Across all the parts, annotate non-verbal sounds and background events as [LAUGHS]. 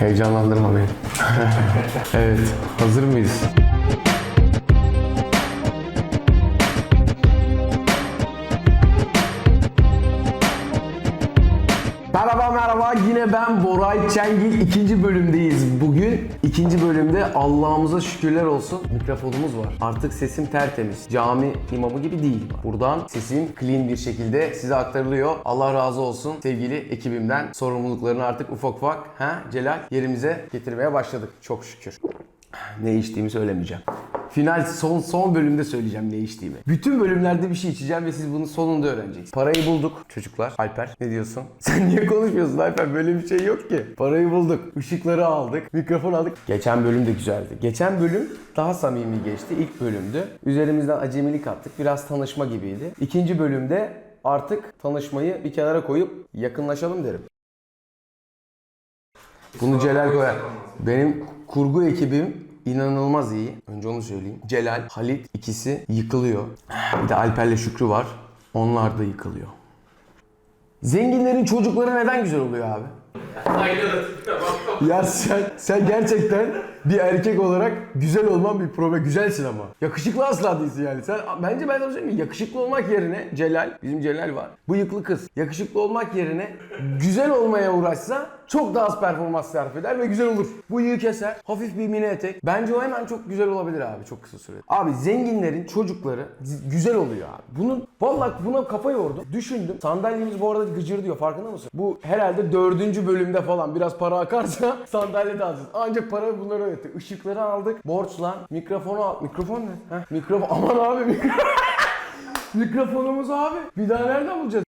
Heyecanlandırma beni. [LAUGHS] evet, hazır mıyız? Merhaba merhaba yine ben Boray Çengil ikinci bölümdeyiz bugün. İkinci bölümde Allah'ımıza şükürler olsun mikrofonumuz var. Artık sesim tertemiz. Cami imamı gibi değil. Buradan sesim clean bir şekilde size aktarılıyor. Allah razı olsun sevgili ekibimden. Sorumluluklarını artık ufak ufak ha Celal yerimize getirmeye başladık. Çok şükür. [SIGHS] Ne içtiğimi söylemeyeceğim. Final son son bölümde söyleyeceğim ne içtiğimi. Bütün bölümlerde bir şey içeceğim ve siz bunu sonunda öğreneceksiniz. Parayı bulduk çocuklar. Alper ne diyorsun? [LAUGHS] Sen niye konuşmuyorsun Alper? Böyle bir şey yok ki. Parayı bulduk. Işıkları aldık. Mikrofon aldık. Geçen bölüm de güzeldi. Geçen bölüm daha samimi geçti. İlk bölümdü. Üzerimizden acemilik attık. Biraz tanışma gibiydi. İkinci bölümde artık tanışmayı bir kenara koyup yakınlaşalım derim. Bunu Celal koyar. Benim kurgu ekibim inanılmaz iyi. Önce onu söyleyeyim. Celal, Halit ikisi yıkılıyor. Bir de Alper'le Şükrü var. Onlar da yıkılıyor. Zenginlerin çocukları neden güzel oluyor abi? Ya sen, sen gerçekten bir erkek olarak güzel olman bir problem. Güzelsin ama. Yakışıklı asla değilsin yani. Sen bence ben sana söyleyeyim mi? Yakışıklı olmak yerine Celal, bizim Celal var. Bıyıklı kız. Yakışıklı olmak yerine güzel olmaya uğraşsa çok daha az performans sarf eder ve güzel olur. Bıyığı keser. Hafif bir mini etek. Bence o hemen çok güzel olabilir abi çok kısa sürede. Abi zenginlerin çocukları güzel oluyor abi. Bunun vallahi buna kafa yordum. Düşündüm. Sandalyemiz bu arada gıcır diyor farkında mısın? Bu herhalde dördüncü bölümde falan biraz para akarsa [LAUGHS] sandalye de alacağız. Ancak para bunları öğretti. Işıkları aldık. Borçlan. Mikrofonu al. Mikrofon ne? Heh, mikrofon. [LAUGHS] Aman abi mikrofon. [LAUGHS] Mikrofonumuz abi. Bir daha nereden bulacağız?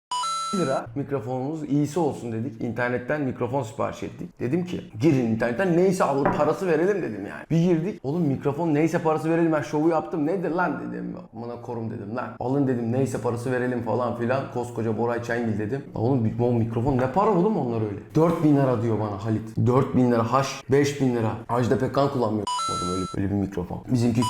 Lira mikrofonumuz iyisi olsun dedik. İnternetten mikrofon sipariş ettik. Dedim ki girin internetten neyse alıp parası verelim dedim yani. Bir girdik. Oğlum mikrofon neyse parası verelim ben şovu yaptım. Nedir lan dedim. Bana korum dedim lan. Alın dedim neyse parası verelim falan filan. Koskoca Boray Çengil dedim. Oğlum o mikrofon ne para oğlum onlar öyle. 4000 lira diyor bana Halit. 4000 lira haş 5000 lira. Ajda Pekkan kullanmıyor. [LAUGHS] Öyle, öyle bir mikrofon. Bizimki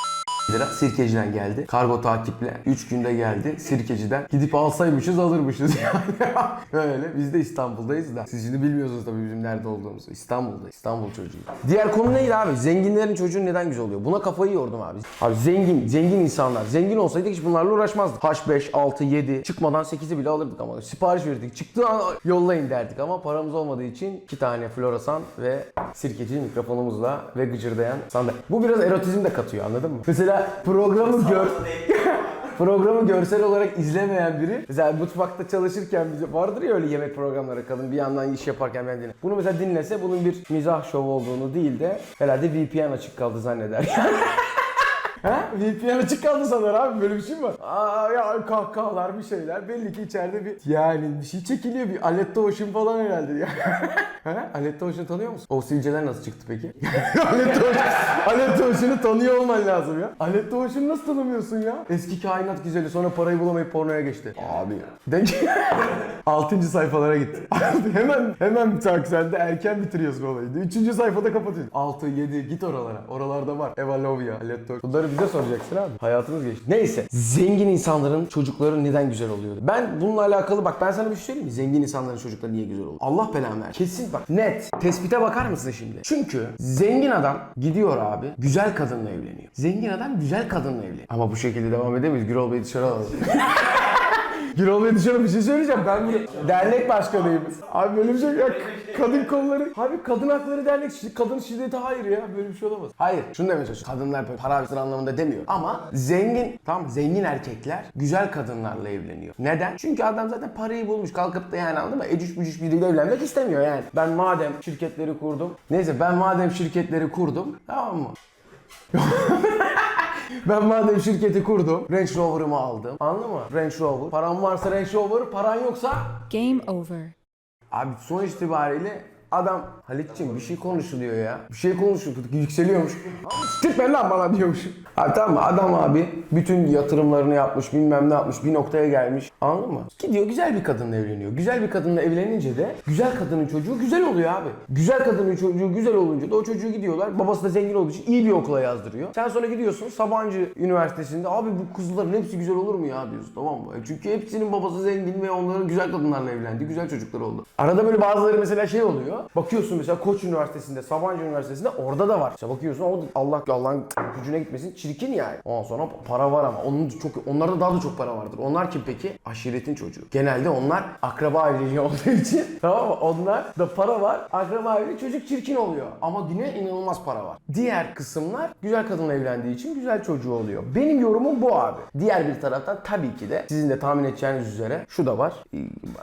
lira Sirkeci'den geldi. Kargo takiple 3 günde geldi. Sirkeci'den gidip alsaymışız alırmışız [LAUGHS] yani. Öyle. Biz de İstanbul'dayız da. Siz şimdi bilmiyorsunuz tabii bizim nerede olduğumuzu. İstanbul'da. İstanbul çocuğu. Diğer konu neydi abi? Zenginlerin çocuğu neden güzel oluyor? Buna kafayı yordum abi. Abi zengin, zengin insanlar. Zengin olsaydık hiç bunlarla uğraşmazdık. H5, 6, 7 çıkmadan 8'i bile alırdık ama. Sipariş verirdik. Çıktığı an yollayın derdik ama paramız olmadığı için iki tane floresan ve sirkeci mikrofonumuzla ve gıcırdayan sandalye. Bu biraz erotizm de katıyor anladın mı? Mesela programı gör... [LAUGHS] Programı görsel olarak izlemeyen biri mesela mutfakta çalışırken bize vardır ya öyle yemek programları kadın bir yandan iş yaparken ben dinle. Bunu mesela dinlese bunun bir mizah şovu olduğunu değil de herhalde VPN açık kaldı zanneder. [LAUGHS] Ha? VPN açık kaldı sanır abi böyle bir şey mi var? Aa ya kahkahalar bir şeyler belli ki içeride bir yani bir şey çekiliyor bir Aletta Ocean falan herhalde ya. [LAUGHS] ha? Aletta Ocean'ı tanıyor musun? O sivilceler nasıl çıktı peki? [LAUGHS] Aletta Ocean, Aletta Ocean'ı tanıyor olman lazım ya. Aletta Ocean'ı nasıl tanımıyorsun ya? Eski kainat güzeli sonra parayı bulamayıp pornoya geçti. Abi ya. Denk [LAUGHS] 6. sayfalara gitti. hemen hemen çok sen de erken bitiriyorsun olayı. 3. sayfada kapatıyorsun. 6 7 git oralara. Oralarda var. Eva Lovia, Aletta Ocean. Bize soracaksın abi. Hayatımız geçti. Neyse. Zengin insanların çocukları neden güzel oluyordu? Ben bununla alakalı bak ben sana bir şey söyleyeyim mi? Zengin insanların çocukları niye güzel oluyor? Allah belanı ver. Kesin bak net. Tespite bakar mısın şimdi? Çünkü zengin adam gidiyor abi güzel kadınla evleniyor. Zengin adam güzel kadınla evleniyor. Ama bu şekilde devam edemeyiz. Gürol Bey dışarı alalım. [LAUGHS] Gürol Bey dışarı bir şey söyleyeceğim. Ben bunu dernek başkanıyım. Abi böyle bir şey yok. Kadın kolları. Abi kadın hakları dernek. Kadın şiddeti hayır ya. Böyle bir şey olamaz. Hayır. Şunu demeye çalışıyorum. Kadınlar para harcasın anlamında demiyor. Ama zengin, tamam zengin erkekler güzel kadınlarla evleniyor. Neden? Çünkü adam zaten parayı bulmuş. Kalkıp da yani anladın mı? Ecüş bücüş biriyle evlenmek istemiyor yani. Ben madem şirketleri kurdum. Neyse ben madem şirketleri kurdum. Tamam mı? [LAUGHS] Ben madem şirketi kurdum, Range Rover'ımı aldım. Anladın mı? Range Rover. Param varsa Range Rover, paran yoksa... Game over. Abi sonuç itibariyle adam Halit'ciğim bir şey konuşuluyor ya. Bir şey konuşuyor, yükseliyormuş. Tıkma lan bana diyormuş. Abi tamam mı? Adam abi bütün yatırımlarını yapmış, bilmem ne yapmış, bir noktaya gelmiş. Anladın mı? Gidiyor güzel bir kadınla evleniyor. Güzel bir kadınla evlenince de güzel kadının çocuğu güzel oluyor abi. Güzel kadının çocuğu güzel olunca da o çocuğu gidiyorlar. Babası da zengin olduğu için iyi bir okula yazdırıyor. Sen sonra gidiyorsun Sabancı Üniversitesi'nde abi bu kızların hepsi güzel olur mu ya diyorsun tamam mı? E Çünkü hepsinin babası zengin ve onların güzel kadınlarla evlendi. Güzel çocuklar oldu. Arada böyle bazıları mesela şey oluyor. Bakıyorsun mesela Koç Üniversitesi'nde, Sabancı Üniversitesi'nde orada da var. İşte bakıyorsun o Allah Allah'ın gücüne gitmesin çirkin yani. Ondan sonra para var ama onun çok onlarda daha da çok para vardır. Onlar kim peki? Aşiretin çocuğu. Genelde onlar akraba evliliği [LAUGHS] olduğu için tamam mı? Onlar da para var. Akraba evliliği çocuk çirkin oluyor. Ama yine inanılmaz para var. Diğer kısımlar güzel kadınla evlendiği için güzel çocuğu oluyor. Benim yorumum bu abi. Diğer bir taraftan tabii ki de sizin de tahmin edeceğiniz üzere şu da var. Ee,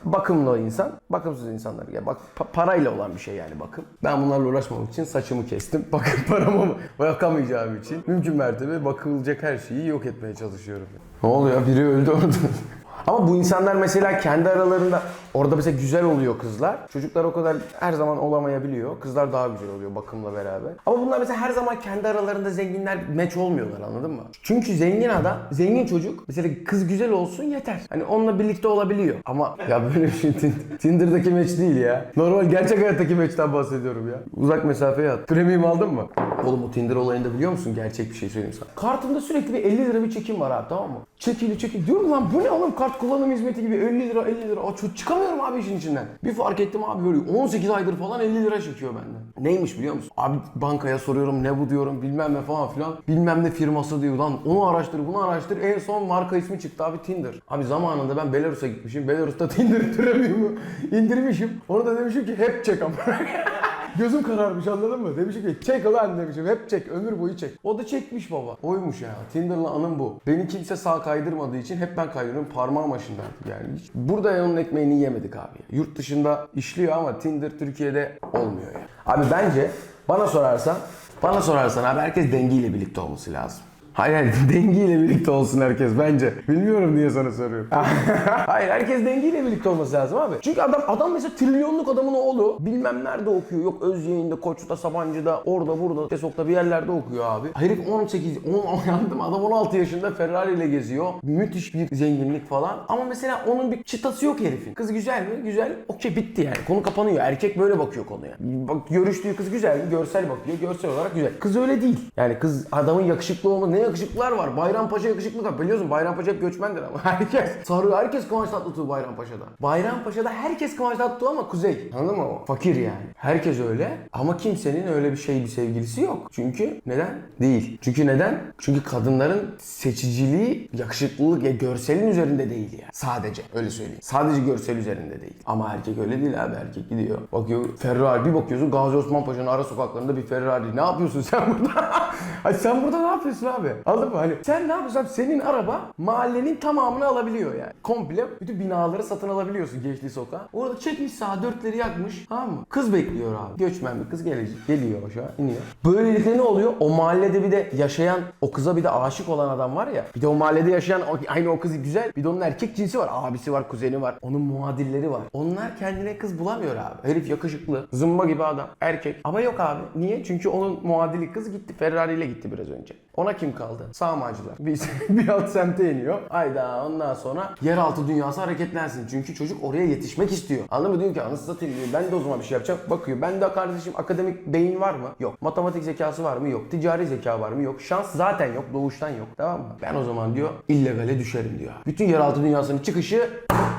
Bakımlı insan, bakımsız insanlar. Yani bak pa- parayla olan bir şey yani bakım. Ben bunlarla uğraşmamak için saçımı kestim. [LAUGHS] Bakım paramı bakamayacağım için mümkün mertebe bakılacak her şeyi yok etmeye çalışıyorum. Ne oluyor? Biri öldü orada. [LAUGHS] Ama bu insanlar mesela kendi aralarında orada mesela güzel oluyor kızlar. Çocuklar o kadar her zaman olamayabiliyor. Kızlar daha güzel oluyor bakımla beraber. Ama bunlar mesela her zaman kendi aralarında zenginler meç olmuyorlar anladın mı? Çünkü zengin adam, zengin çocuk mesela kız güzel olsun yeter. Hani onunla birlikte olabiliyor. Ama [LAUGHS] ya böyle bir şey Tin- Tinder'daki meç değil ya. Normal gerçek hayattaki meçten bahsediyorum ya. Uzak mesafeye at. Premium aldın mı? Oğlum o Tinder olayında biliyor musun? Gerçek bir şey söyleyeyim sana. Kartımda sürekli bir 50 lira bir çekim var abi tamam mı? Çekili çekili. Diyorum lan bu ne oğlum kart kullanım hizmeti gibi 50 lira 50 lira. Aa, çö- çıkamıyorum abi işin içinden. Bir fark ettim abi böyle 18 aydır falan 50 lira çekiyor benden. Neymiş biliyor musun? Abi bankaya soruyorum ne bu diyorum bilmem ne falan filan. Bilmem ne firması diyor lan onu araştır bunu araştır. En son marka ismi çıktı abi Tinder. Abi zamanında ben Belarus'a gitmişim. Belarus'ta [LAUGHS] Tinder Premium'u indirmişim. Onu da demişim ki hep çek ama. [LAUGHS] Gözüm kararmış anladın mı? Demişim ki çek ulan demişim hep çek ömür boyu çek. O da çekmiş baba. Oymuş ya. Tinder'la anım bu. Beni kimse sağ kaydırmadığı için hep ben kaydırıyorum. Parmağım başındaydı yani. Hiç. Burada onun ekmeğini yemedik abi. Yurt dışında işliyor ama Tinder Türkiye'de olmuyor ya. Abi bence bana sorarsan bana sorarsan abi herkes dengiyle birlikte olması lazım. Hayır hayır [LAUGHS] dengiyle birlikte olsun herkes bence. Bilmiyorum diye sana soruyorum. [LAUGHS] hayır herkes dengiyle birlikte olması lazım abi. Çünkü adam adam mesela trilyonluk adamın oğlu bilmem nerede okuyor. Yok Özyeğin'de, Koç'ta, Sabancı'da, orada burada, Tesok'ta bir yerlerde okuyor abi. Herif 18, 10 [LAUGHS] yandım adam 16 yaşında Ferrari ile geziyor. Müthiş bir zenginlik falan. Ama mesela onun bir çıtası yok herifin. Kız güzel mi? Güzel. Okey bitti yani. Konu kapanıyor. Erkek böyle bakıyor konuya. Bak görüştüğü kız güzel mi? Görsel bakıyor. Görsel olarak güzel. Kız öyle değil. Yani kız adamın yakışıklı olma ne yakışıklılar var. Bayrampaşa yakışıklı var. Biliyorsun Bayrampaşa hep göçmendir ama. [LAUGHS] Herkes sarıyor. Herkes Kıvanç Tatlıtuğ Bayrampaşa'da. Bayrampaşa'da herkes Kıvanç Tatlıtuğ ama kuzey. Anladın mı? Fakir yani. Herkes öyle. Ama kimsenin öyle bir şey bir sevgilisi yok. Çünkü neden? Değil. Çünkü neden? Çünkü kadınların seçiciliği yakışıklılık ya görselin üzerinde değil ya. Sadece öyle söyleyeyim. Sadece görsel üzerinde değil. Ama erkek öyle değil abi. Erkek gidiyor. Bakıyor Ferrari bir bakıyorsun Gazi Osman Paşa'nın ara sokaklarında bir Ferrari. Ne yapıyorsun sen burada? [LAUGHS] Ay sen burada ne yapıyorsun abi? Anladın mı? Hani sen ne yapıyorsun? Senin araba mahallenin tamamını alabiliyor yani. Komple bütün binaları satın alabiliyorsun geçtiği sokağa. Orada çekmiş sağa dörtleri yakmış. Tamam mı? Kız bekliyor abi. Göçmen bir kız gelecek. Geliyor aşağı iniyor. Böylelikle ne oluyor? O mahallede bir de yaşayan o kıza bir de aşık olan adam var ya. Bir de o mahallede yaşayan aynı o kız güzel. Bir de onun erkek cinsi var. Abisi var, kuzeni var. Onun muadilleri var. Onlar kendine kız bulamıyor abi. Herif yakışıklı. Zımba gibi adam. Erkek. Ama yok abi. Niye? Çünkü onun muadili kız gitti. Ferrari ile gitti biraz önce. Ona kim kaldı? Sağmacılar. Bir, [LAUGHS] bir alt semte iniyor. Ayda ondan sonra yeraltı dünyası hareketlensin. Çünkü çocuk oraya yetişmek istiyor. Anladın mı? Diyor ki anasını satayım diyor. Ben de o zaman bir şey yapacağım. Bakıyor. Ben de kardeşim akademik beyin var mı? Yok. Matematik zekası var mı? Yok. Ticari zeka var mı? Yok. Şans zaten yok. Doğuştan yok. Tamam mı? Ben o zaman diyor illegale düşerim diyor. Bütün yeraltı dünyasının çıkışı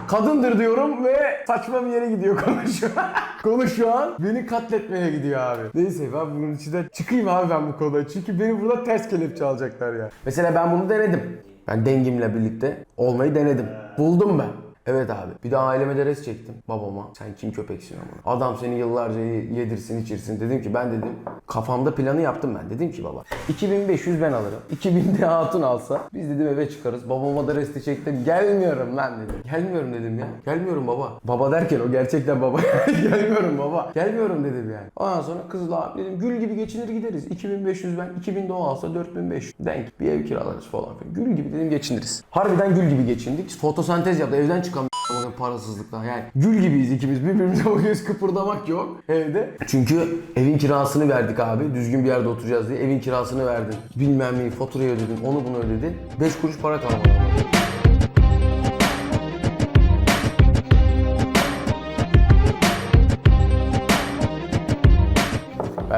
kadındır diyorum ve saçma bir yere gidiyor [LAUGHS] konu şu an. konu şu an beni katletmeye gidiyor abi. Neyse ben bunun içinden çıkayım abi ben bu konuda. Çünkü beni burada ters kelepçe alacaklar ya. Mesela ben bunu denedim. Ben dengimle birlikte olmayı denedim. Buldum ben. Evet abi. Bir de aileme de res çektim. Babama. Sen kim köpeksin ama. Adam seni yıllarca yedirsin içirsin. Dedim ki ben dedim. Kafamda planı yaptım ben. Dedim ki baba. 2500 ben alırım. 2000 de hatun alsa. Biz dedim eve çıkarız. Babama da resti çektim. Gelmiyorum lan dedim. Gelmiyorum dedim ya. Gelmiyorum baba. Baba derken o gerçekten baba. [LAUGHS] Gelmiyorum baba. Gelmiyorum dedim yani. Ondan sonra kızla abi dedim gül gibi geçinir gideriz. 2500 ben. 2000 de o alsa 4500. Denk bir ev kiralarız falan. Gül gibi dedim geçiniriz. Harbiden gül gibi geçindik. Fotosentez yaptı. Evden çıkan Bakın parasızlıktan yani gül gibiyiz ikimiz birbirimize bakıyoruz kıpırdamak yok evde. Çünkü evin kirasını verdik abi düzgün bir yerde oturacağız diye evin kirasını verdin. Bilmem neyi faturayı ödedin onu bunu ödedin. 5 kuruş para kalmadı.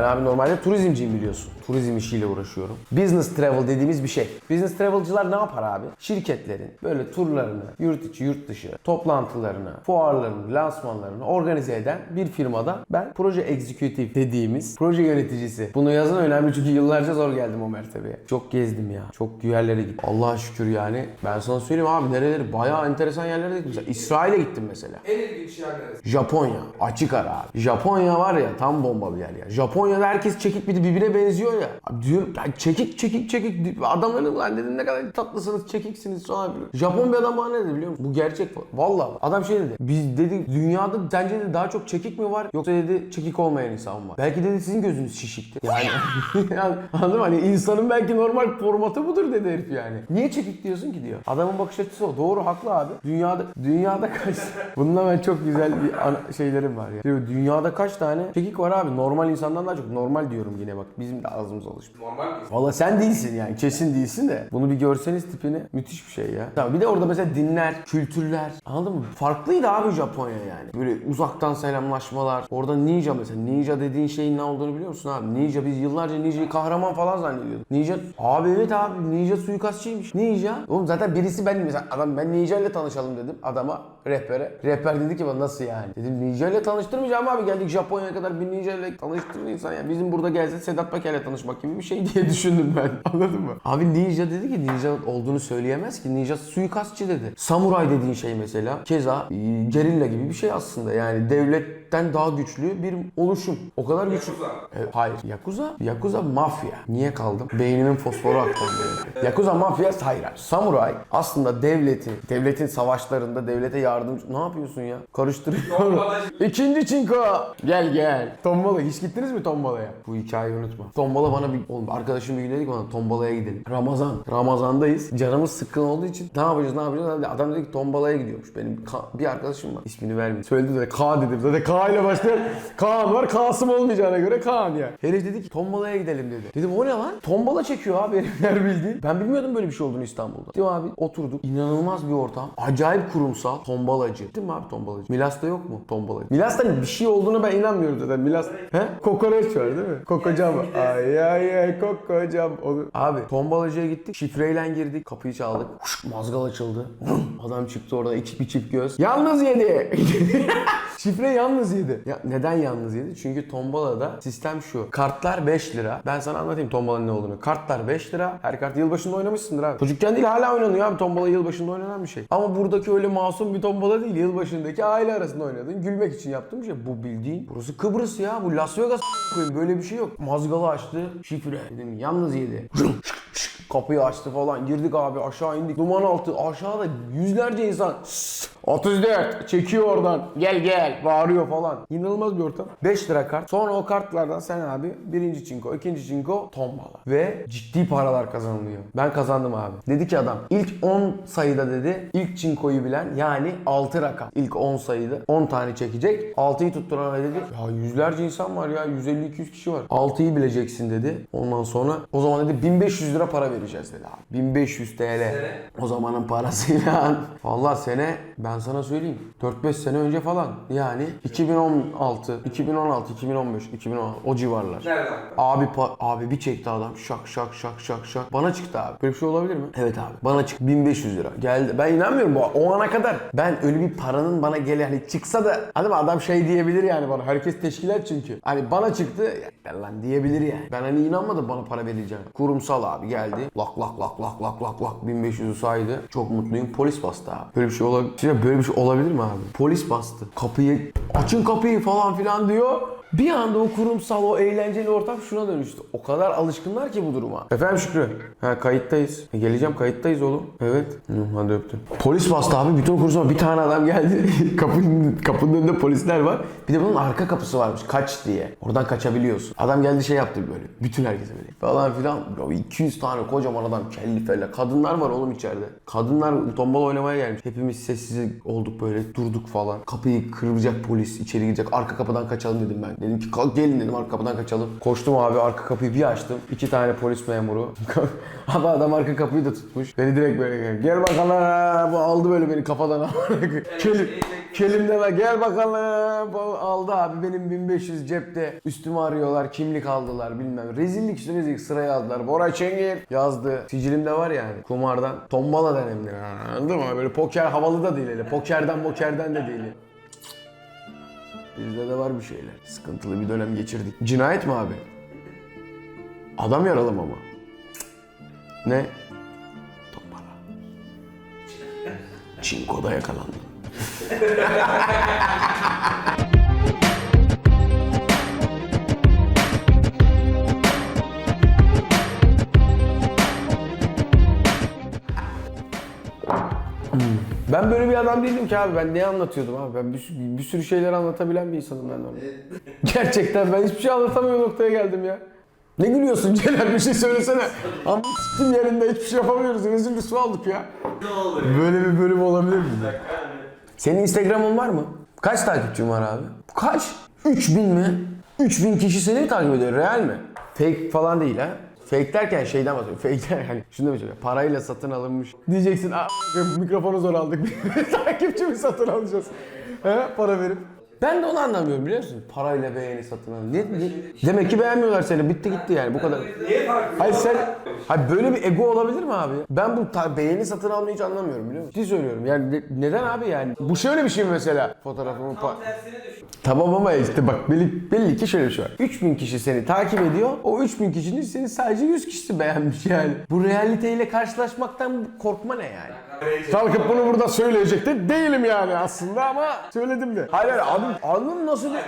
Abi normalde turizmciyim biliyorsun. turizm işiyle uğraşıyorum. Business travel dediğimiz bir şey. Business travelcılar ne yapar abi? Şirketlerin böyle turlarını, yurt içi, yurt dışı, toplantılarını, fuarlarını, lansmanlarını organize eden bir firmada ben proje executive dediğimiz proje yöneticisi. Bunu yazın önemli çünkü yıllarca zor geldim o mertebeye. Çok gezdim ya. Çok yerlere gittim. Allah'a şükür yani. Ben sana söyleyeyim abi nereleri bayağı enteresan yerlere gittim. Mesela İsrail'e gittim mesela. En ilginç yer neresi? Japonya. Açık ara abi. Japonya var ya tam bomba bir yer ya. Japonya'da herkes çekik bir birbirine benziyor ya. Abi diyorum ya çekik çekik çekik. Adamların lan dedim ne kadar tatlısınız çekiksiniz falan filan. Japon bir adam bana ne dedi biliyor musun? Bu gerçek. Vallahi adam şey dedi. Biz dedi dünyada sence de daha çok çekik mi var yoksa dedi çekik olmayan insan var? Belki dedi sizin gözünüz şişikti. Yani, [LAUGHS] yani anladın mı? Hani insanın belki normal formatı budur dedi herif yani. Niye çekik diyorsun ki diyor. Adamın bakış açısı o. Doğru haklı abi. Dünyada dünyada kaç [LAUGHS] Bununla ben çok güzel bir şeylerim var ya. Dünyada kaç tane çekik var abi? Normal insandan daha çok. Normal diyorum yine bak. Bizim de ağzımız alışmış. Normal miyiz? Valla sen değilsin yani kesin değilsin de. Bunu bir görseniz tipini müthiş bir şey ya. Tamam bir de orada mesela dinler, kültürler anladın mı? Farklıydı abi Japonya yani. Böyle uzaktan selamlaşmalar. Orada ninja mesela. Ninja dediğin şeyin ne olduğunu biliyor musun abi? Ninja biz yıllarca ninja'yı kahraman falan zannediyorduk. Ninja abi evet abi ninja suikastçıymış. Ninja. Oğlum zaten birisi ben mesela adam ben ninja ile tanışalım dedim adama rehbere. Rehber dedi ki bana nasıl yani? Dedim ninja ile tanıştırmayacağım abi geldik Japonya'ya kadar bir ninja ile tanıştırır insan yani. Bizim burada gelse Sedat Peker'le tanışmak gibi bir şey [LAUGHS] diye düşündüm ben. [LAUGHS] Anladın mı? Abi ninja dedi ki ninja olduğunu söyleyemez ki. Ninja suikastçı dedi. Samuray dediğin şey mesela keza e, gerilla gibi bir şey aslında. Yani devletten daha güçlü bir oluşum. O kadar güçlü. Yakuza. Evet, hayır. Yakuza, Yakuza mafya. Niye kaldım? Beynimin fosforu aktı. benim. Yakuza mafya hayır. Samuray aslında devletin, devletin savaşlarında devlete yardımcı... Ne yapıyorsun ya? Karıştırıyorum. [LAUGHS] İkinci çinko. Gel gel. Tombala. Hiç gittiniz mi tombalaya? Bu hikayeyi unutma. Tombala bana bir... Oğlum arkadaşım bir gün dedi ki bana tombalaya gidelim. Ramazan. Ramazandayız. Canımız sıkkın olduğu için ne yapacağız ne yapacağız? Adam dedi ki tombalaya gidiyormuş. Benim Ka- bir arkadaşım var. İsmini vermeyeyim. Söyledi de K dedim. Zaten K ile başlayan Kaan var. Kasım olmayacağına göre Kaan ya. Herif dedi ki tombalaya gidelim dedi. Dedim o ne lan? Tombala çekiyor abi herifler bildiğin. Ben bilmiyordum böyle bir şey olduğunu İstanbul'da. Dedim abi oturduk. İnanılmaz bir ortam. Acayip kurumsal. Tombalacı. Değil mi abi tombalacı? Milas'ta yok mu tombalacı? Milas'ta bir şey olduğunu ben inanmıyorum zaten. Milas... He? Kokoreç var değil mi? Kokocam. Ay ay ay kokocam. Onu... Abi tombalacıya gittik. Şifreyle girdik. Kapıyı çaldık. Huş, mazgal açıldı. Adam çıktı orada iki bir çift göz. Yalnız yedi. [LAUGHS] Şifre yalnız yedi. Ya neden yalnız yedi? Çünkü tombalada sistem şu. Kartlar 5 lira. Ben sana anlatayım tombalanın ne olduğunu. Kartlar 5 lira. Her kart yılbaşında oynamışsındır abi. Çocukken değil hala oynanıyor abi. Tombala yılbaşında oynanan bir şey. Ama buradaki öyle masum bir tombala değil. Yılbaşındaki aile arasında oynadın. Gülmek için yaptığım şey. Bu bildiğin. Burası Kıbrıs ya. Bu Las Vegas koyayım. Böyle bir şey yok. Mazgalı açtı. Şifre. Dedim yalnız yedi. Kapıyı açtı falan. Girdik abi aşağı indik. Duman altı. Aşağıda yüzlerce insan. 34 çekiyor oradan. Gel gel. Bağırıyor falan. İnanılmaz bir ortam. 5 lira kart. Sonra o kartlardan sen abi birinci çinko, ikinci çinko tombala. Ve ciddi paralar kazanılıyor. Ben kazandım abi. Dedi ki adam ilk 10 sayıda dedi ilk çinkoyu bilen yani 6 rakam. İlk 10 sayıda 10 tane çekecek. 6'yı tutturan dedi. Ya yüzlerce insan var ya 150-200 kişi var. 6'yı bileceksin dedi. Ondan sonra o zaman dedi 1500 lira para vereceğiz dedi abi. 1500 TL. O zamanın parasıyla. [LAUGHS] Vallahi sene ben sana söyleyeyim 4-5 sene önce falan. Yani 2016, 2016, 2015, 2016 o civarlar. Nereden? Abi pa- abi bir çekti adam şak şak şak şak şak. Bana çıktı abi. Böyle bir şey olabilir mi? Evet abi. Bana çıktı 1500 lira. Geldi. Ben inanmıyorum bu o ana kadar. Ben öyle bir paranın bana gele hani çıksa da hani adam şey diyebilir yani bana. Herkes teşkilat çünkü. Hani bana çıktı ya lan diyebilir yani. Ben hani inanmadım bana para vereceğine. Kurumsal abi geldi. Lak lak lak lak lak lak lak 1500'ü saydı. Çok mutluyum. Polis bastı abi. Böyle bir şey olabilir. Böyle bir şey olabilir mi abi? Polis bastı. Kapıyı açın kapıyı falan filan diyor. Bir anda o kurumsal, o eğlenceli ortam şuna dönüştü. O kadar alışkınlar ki bu duruma. Efendim Şükrü. Ha kayıttayız. E, geleceğim kayıttayız oğlum. Evet. Hı, hadi öptüm. Polis bastı abi. Bütün kurumsal bir tane adam geldi. [LAUGHS] kapının, kapının önünde polisler var. Bir de bunun arka kapısı varmış. Kaç diye. Oradan kaçabiliyorsun. Adam geldi şey yaptı böyle. Bütün herkese böyle. Falan filan. Ya 200 tane kocaman adam kelli felle. Kadınlar var oğlum içeride. Kadınlar tombala oynamaya gelmiş. Hepimiz sessiz olduk böyle. Durduk falan. Kapıyı kıracak polis. içeri girecek. Arka kapıdan kaçalım dedim ben. Dedim ki "Kalk, gelin dedim arka kapıdan kaçalım. Koştum abi arka kapıyı bir açtım. İki tane polis memuru. [LAUGHS] Abi adam arka kapıyı da tutmuş. Beni direkt böyle gel bakalım. Aldı böyle beni kafadan. [LAUGHS] Kelli, Kelimde var gel bakalım aldı abi benim 1500 cepte üstümü arıyorlar kimlik aldılar bilmem rezillik üstüne rezillik sıraya aldılar Bora Çengir yazdı sicilimde var yani kumardan tombala denemdir anladın mı böyle poker havalı da değil hele pokerden pokerden de değil Bizde de var bir şeyler. Sıkıntılı bir dönem geçirdik. Cinayet mi abi? Adam yaralama mı? Ne? Tombala. Çinko'da yakalandım [LAUGHS] Ben böyle bir adam değildim ki abi. Ben ne anlatıyordum abi? Ben bir, sürü- bir sürü şeyler anlatabilen bir insanım ben orada. [LAUGHS] Gerçekten ben hiçbir şey anlatamıyor noktaya geldim ya. Ne gülüyorsun Celal bir şey söylesene. Ama s**tim yerinde hiçbir şey yapamıyoruz. Rezil rüsva olduk ya. Böyle bir bölüm olabilir mi? Senin Instagram'ın var mı? Kaç takipçin var abi? Kaç? 3000 mi? 3000 kişi seni mi takip ediyor? Real mi? Fake falan değil ha? Fake derken şeyden bahsediyorum. Fake derken hani şunu istiyorum. Parayla satın alınmış. Diyeceksin "Aa, [LAUGHS] mikrofonu zor aldık. [LAUGHS] Takipçi mi satın alacağız? He, para verip. Ben de onu anlamıyorum biliyor musun? Parayla beğeni satın alın. Ne, ne- Demek ki beğenmiyorlar seni. Bitti gitti yani bu kadar. Niye takip Hayır sen, hayır böyle bir ego olabilir mi abi? Ben bu ta- beğeni satın almayı hiç anlamıyorum biliyor musun? Ciddi söylüyorum yani ne- neden abi yani? Bu şöyle bir şey mi mesela? Fotoğrafımı pa- Tersine düşün. Tamam ama işte bak belli, belli ki şöyle bir şey var. 3000 kişi seni takip ediyor. O 3000 kişinin seni sadece 100 kişisi beğenmiş yani. Bu realiteyle karşılaşmaktan korkma ne yani? Kalkıp bunu burada söyleyecekti. Değilim yani aslında ama söyledim de. Hayır hayır abim, abim nasıl bir...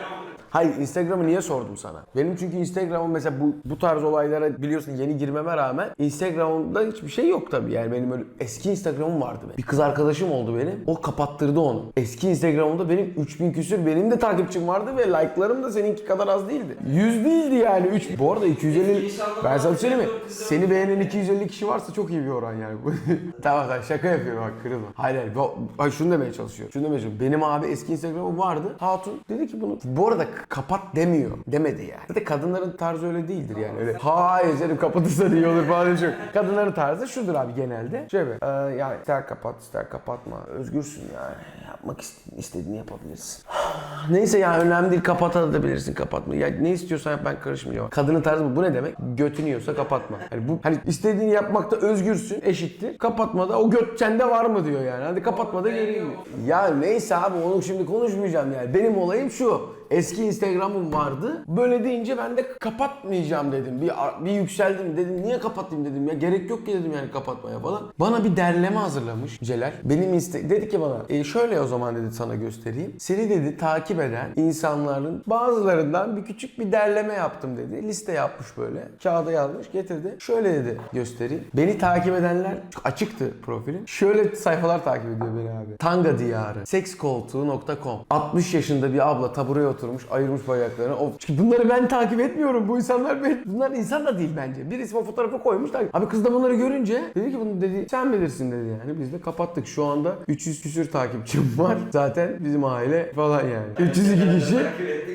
Hayır Instagram'ı niye sordum sana? Benim çünkü Instagram'ım mesela bu bu tarz olaylara biliyorsun yeni girmeme rağmen Instagram'da hiçbir şey yok tabii. Yani benim öyle eski Instagram'ım vardı benim. Bir kız arkadaşım oldu benim. O kapattırdı onu. Eski Instagram'ımda benim 3000 küsür benim de takipçim vardı ve like'larım da seninki kadar az değildi. 100 değildi yani. 3 Bu arada 250 Ben sana söyleyeyim mi? Seni beğenen 250 kişi varsa çok iyi bir oran yani. [LAUGHS] tamam tamam şaka yapıyorum bak kırılma. Hayır hayır. Ay şunu demeye çalışıyorum. Şunu demeye çalışıyorum. Benim abi eski Instagram'ım vardı. Hatun dedi ki bunu. Bu arada kapat demiyor. Demedi yani. Zaten kadınların tarzı öyle değildir yani. Öyle hayır canım kapatırsan iyi olur falan diye. Kadınların tarzı şudur abi genelde. Şöyle e, ya ister kapat ister kapatma. Özgürsün yani. Yapmak ist- istediğini yapabilirsin. [SIGHS] Neyse ya önemli değil kapatabilirsin kapatma. Ya ne istiyorsan yap ben karışmayacağım. Kadının tarzı bu. Bu ne demek? Götünü yiyorsa kapatma. Hani bu hani istediğini yapmakta özgürsün eşittir. Kapatmada o göt sende var mı diyor yani. Hadi kapatmada geleyim. Ya neyse abi onu şimdi konuşmayacağım yani. Benim olayım şu. Eski Instagram'ım vardı. Böyle deyince ben de kapatmayacağım dedim. Bir bir yükseldim dedim. Niye kapatayım dedim ya. Gerek yok ki dedim yani kapatmaya falan. Bana bir derleme hazırlamış Celal. Benim iste dedi ki bana e, şöyle o zaman dedi sana göstereyim. Seni dedi takip eden insanların bazılarından bir küçük bir derleme yaptım dedi. Liste yapmış böyle. Kağıda yazmış getirdi. Şöyle dedi göstereyim. Beni takip edenler açıktı profilim. Şöyle sayfalar takip ediyor beni abi. Tanga diyarı. Sekskoltuğu.com 60 yaşında bir abla tabureye oturmuş ayırmış bacaklarını. O, çünkü bunları ben takip etmiyorum. Bu insanlar ben, bunlar insan da değil bence. Birisi o fotoğrafı koymuş. takip- Abi kız da bunları görünce dedi ki bunu dedi sen bilirsin dedi yani. Biz de kapattık. Şu anda 300 küsür takipçim var. Zaten bizim aile falan yani. 302 kişi.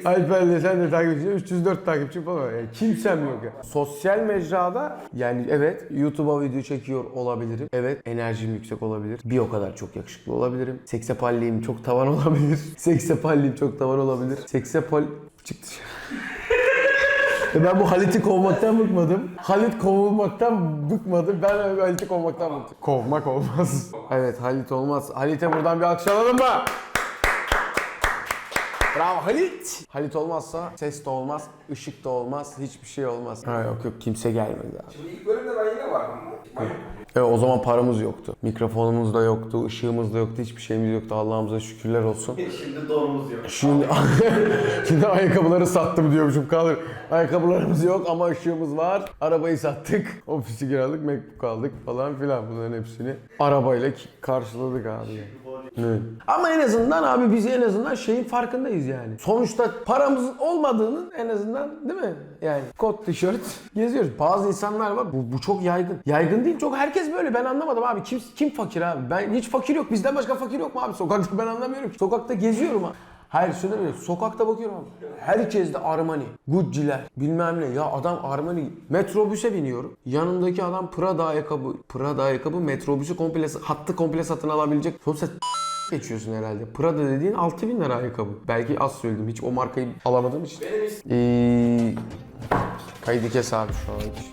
Alper'le sen de takipçi. 304 takipçim falan. Yani kimsem yok ya. Sosyal mecrada yani evet YouTube'a video çekiyor olabilirim. Evet enerjim yüksek olabilir. Bir o kadar çok yakışıklı olabilirim. Seksapalliğim çok tavan olabilir. [LAUGHS] Seksapalliğim çok tavan olabilir. Seksapal çıktı. E ben bu Halit'i kovmaktan bıkmadım. Halit kovulmaktan bıkmadı. Ben Halit'i kovmaktan bıktım. Kovmak olmaz. Evet Halit olmaz. Halit'e buradan bir alkış alalım mı? Bravo Halit. Halit olmazsa ses de olmaz, ışık da olmaz, hiçbir şey olmaz. Ha yok yok kimse gelmedi abi. Şimdi ilk bölümde ben yine vardım. Bak, Evet o zaman paramız yoktu. Mikrofonumuz da yoktu, ışığımız da yoktu, hiçbir şeyimiz yoktu. Allah'ımıza şükürler olsun. Şimdi donumuz yok. Şimdi [LAUGHS] şimdi ayakkabıları sattım diyormuşum kalır. Ayakkabılarımız yok ama ışığımız var. Arabayı sattık. Ofisi kiralık, MacBook aldık falan filan. Bunların hepsini arabayla karşıladık abi. Evet. Ama en azından abi biz en azından şeyin farkındayız yani. Sonuçta paramızın olmadığının en azından değil mi? Yani kot tişört geziyoruz. Bazı insanlar var bu, bu çok yaygın. Yaygın değil çok herkes böyle ben anlamadım abi. Kim kim fakir abi? Ben hiç fakir yok. Bizden başka fakir yok mu abi? Sokakta ben anlamıyorum. Sokakta geziyorum ha. Hayır şunu demiyorum. Sokakta bakıyorum abi. Herkes de Armani, Gucci'ler, bilmem ne. Ya adam Armani. Metrobüse biniyorum. Yanındaki adam Prada ayakkabı. Prada ayakkabı metrobüsü komple, hattı komple satın alabilecek. Sonuçta geçiyorsun herhalde. Prada dediğin 6000 lira ayakkabı. Belki az söyledim. Hiç o markayı alamadığım için. Benim is- Ee, kaydı kes abi şu an hiç.